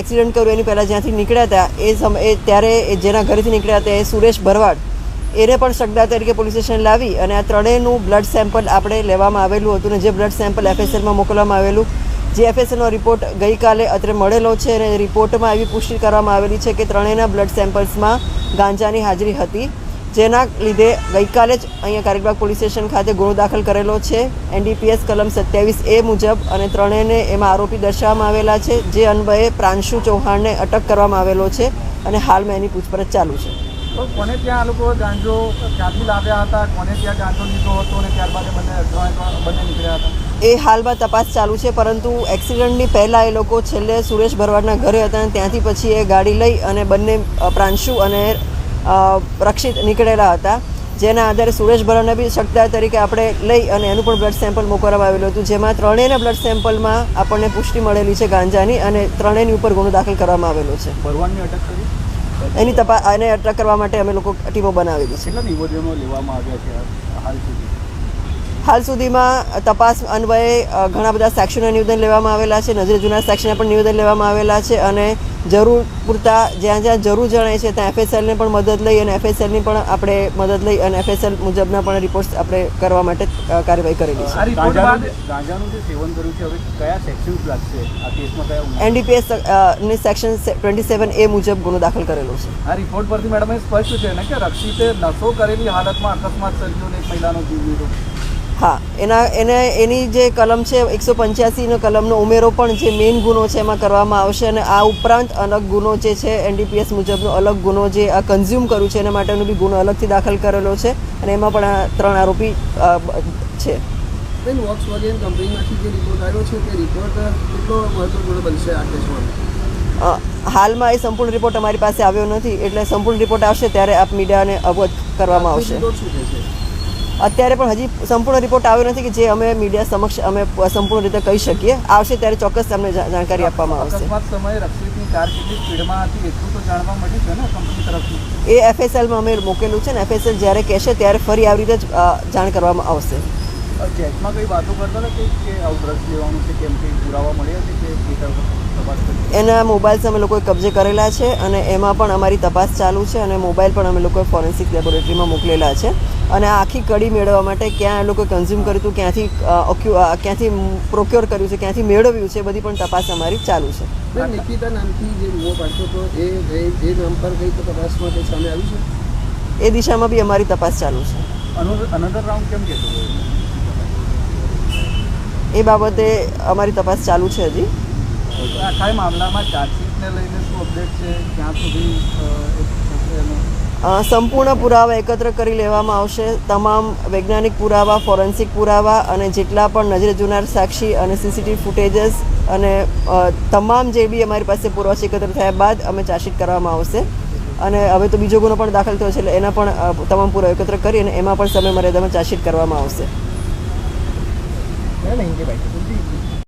Accident કર્યું, એની પહેલાં જ્યાંથી નીકળ્યા હતા, એ સમ, એ ત્યારે જેના ઘરેથી નીકળ્યા હતા, એ સુરેશ ભરવાડ. એને પણ શકદાર તરીકે પોલીસ સ્ટેશન લાવી અને આ ત્રણેયનું બ્લડ સેમ્પલ આપણે લેવામાં આવેલું હતું અને જે બ્લડ સેમ્પલ એફએસએલમાં મોકલવામાં આવેલું, જે એફએસએલનો રિપોર્ટ ગઈકાલે અત્રે મળેલો છે અને રિપોર્ટમાં એવી પુષ્ટિ કરવામાં આવેલી છે કે ત્રણેયના બ્લડ સેમ્પલ્સમાં ગાંજાની હાજરી હતી. જેના લીધે ગઈકાલે જ અહીંયા કારેકબાગ પોલીસ સ્ટેશન ખાતે ગુનો દાખલ કરેલો છે. એનડીપીએસ કલમ સત્યાવીસ એ મુજબ અને ત્રણેયને એમાં આરોપી દર્શાવવામાં આવેલા છે જે અન્વયે પ્રાંશુ ચૌહાણને અટક કરવામાં આવેલો છે અને હાલમાં એની પૂછપરછ ચાલુ છે. તો કોને ત્યાં આ લોકો ગાંજો ક્યાંથી લાવ્યા હતા? કોને ત્યાં ગાંજો લીધો હતો અને ત્યારબાદ એ બંને બંને નીકળ્યા હતા? એ હાલમાં તપાસ ચાલુ છે પરંતુ એક્સિડન્ટની પહેલાં એ લોકો છેલ્લે સુરેશ ભરવાડના ઘરે હતા અને ત્યાંથી પછી એ ગાડી લઈ અને બંને પ્રાંશુ અને રક્ષિત નીકળેલા હતા. જેના આધારે સુરેશ ભરણને બી શકદાર તરીકે આપણે લઈ અને એનું પણ બ્લડ સેમ્પલ મોકલવામાં આવેલું હતું. જેમાં ત્રણેયના બ્લડ સેમ્પલમાં આપણને પુષ્ટિ મળેલી છે ગાંજાની અને ત્રણેયની ઉપર ગુનો દાખલ કરવામાં આવેલો છે. ભરવાડની અટક કરી? એની તપાસ એને અટક કરવા માટે અમે લોકો ટીમો બનાવેલી છે. કેટલા નિવેદનો લેવામાં આવ્યા છે હાલ સુધી? હાલ સુધીમાં તપાસ અન્વયે ઘણા બધા સેક્શનના નિવેદન લેવામાં આવેલા છે નજરે જૂના સેક્શનના પણ નિવેદન લેવામાં આવેલા છે અને જરૂર પૂરતા જ્યાં જ્યાં જરૂર જણાય છે ત્યાં એફએસએલને પણ મદદ લઈ અને એફએસએલની પણ આપણે મદદ લઈ અને એફએસએલ મુજબના પણ રિપોર્ટ્સ આપણે કરવા માટે કાર્યવાહી કરેલી છે. આ રિપોર્ટ બાદ ગાંજાનું જે સેવન કર્યું છે હવે કયા સેક્શન્સ લાગશે? આ કેસમાં કયા એનડીપીએસની સેક્શન ટ્વેન્ટી સેવન એ મુજબ ગુનો દાખલ કરેલો છે. આ રિપોર્ટ પરથી મેડમ એ સ્પષ્ટ છે ને કે રક્ષિતે નશો કરેલી હાલતમાં અકસ્માત સર્જ્યો અને એક મહિલાનો જીવ લીધો. હા એના એને એની જે કલમ છે એકસો પંચ્યાસીનો કલમનો ઉમેરો પણ જે મેઇન ગુનો છે એમાં કરવામાં આવશે અને આ ઉપરાંત અલગ ગુનો જે છે એનડીપીએસ મુજબનો અલગ ગુનો જે આ કન્ઝ્યુમ કર્યું છે એના માટેનો બી ગુનો અલગથી દાખલ કરેલો છે અને એમાં પણ આ ત્રણ આરોપી છે. બેન વોક્સ કંપનીમાંથી જે રિપોર્ટ આવ્યો છે તે રિપોર્ટ કેટલો મહત્વપૂર્ણ બનશે આ કેસમાં? હાલમાં એ સંપૂર્ણ રિપોર્ટ અમારી પાસે આવ્યો નથી એટલે સંપૂર્ણ રિપોર્ટ આવશે ત્યારે આપ મીડિયાને અવગત કરવામાં આવશે. અત્યારે પણ હજી સંપૂર્ણ રિપોર્ટ આવ્યો નથી કે જે અમે મીડિયા સમક્ષ અમે સંપૂર્ણ રીતે કહી શકીએ. આવશે ત્યારે ચોક્કસ તમને જાણકારી આપવામાં આવશે. સમયે રક્ષિતની કાર કેટલી સ્પીડમાં હતી એટલું તો જાણવા મળ્યું છે ને કંપની તરફથી? એ એફએસએલમાં અમે મોકેલું છે ને એફએસએલ જ્યારે કહેશે ત્યારે ફરી આવી રીતે જ જાણ કરવામાં આવશે. ચેટમાં કઈ વાતો કરતા હતા કે કે લેવાનું છે કેમ કે પુરાવા મળ્યા છે કે એ તરફ તપાસ કરી એના મોબાઈલ્સ અમે લોકોએ કબજે કરેલા છે અને એમાં પણ અમારી તપાસ ચાલુ છે અને મોબાઈલ પણ અમે લોકોએ ફોરેન્સિક લેબોરેટરીમાં મોકલેલા છે. અને આખી કડી મેળવવા માટે ક્યાં એ લોકોએ કન્ઝ્યુમ કર્યું હતું ક્યાંથી ઓક્યુ ક્યાંથી પ્રોક્યોર કર્યું છે ક્યાંથી મેળવ્યું છે એ બધી પણ તપાસ અમારી ચાલુ છે. નિકિતા નામથી જે બુઓ પાડતો હતો એ એ એ નામ પર કઈ તપાસમાં કંઈ સામે આવ્યું છે? એ દિશામાં બી અમારી તપાસ ચાલુ છે. અનધર રાઉન્ડ કેમ કહેતો એ? એ બાબતે અમારી તપાસ ચાલુ છે હજી. આખા મામલામાં ચાર્જશીટને લઈને શું અપડેટ છે? ક્યાં સુધી અ, એ થશે એનું અ, સંપૂર્ણ પુરાવા એકત્ર કરી લેવામાં આવશે. તમામ વૈજ્ઞાનિક પુરાવા ફોરેન્સિક પુરાવા અને જેટલા પણ નજરે જોનાર સાક્ષી અને સીસીટીવી ફૂટેજીસ અને તમામ જે બી અમારી પાસે પુરાવા એકત્ર થયા બાદ અમે ચાર્જશીટ કરવામાં આવશે. અને હવે તો બીજો ગુનો પણ દાખલ થયો છે એટલે એના પણ તમામ પુરાવા એકત્ર કરી અને એમાં પણ સમય મર્યાદામાં ચાર્જશીટ કરવામાં આવશે. નહીં કે ભાઈ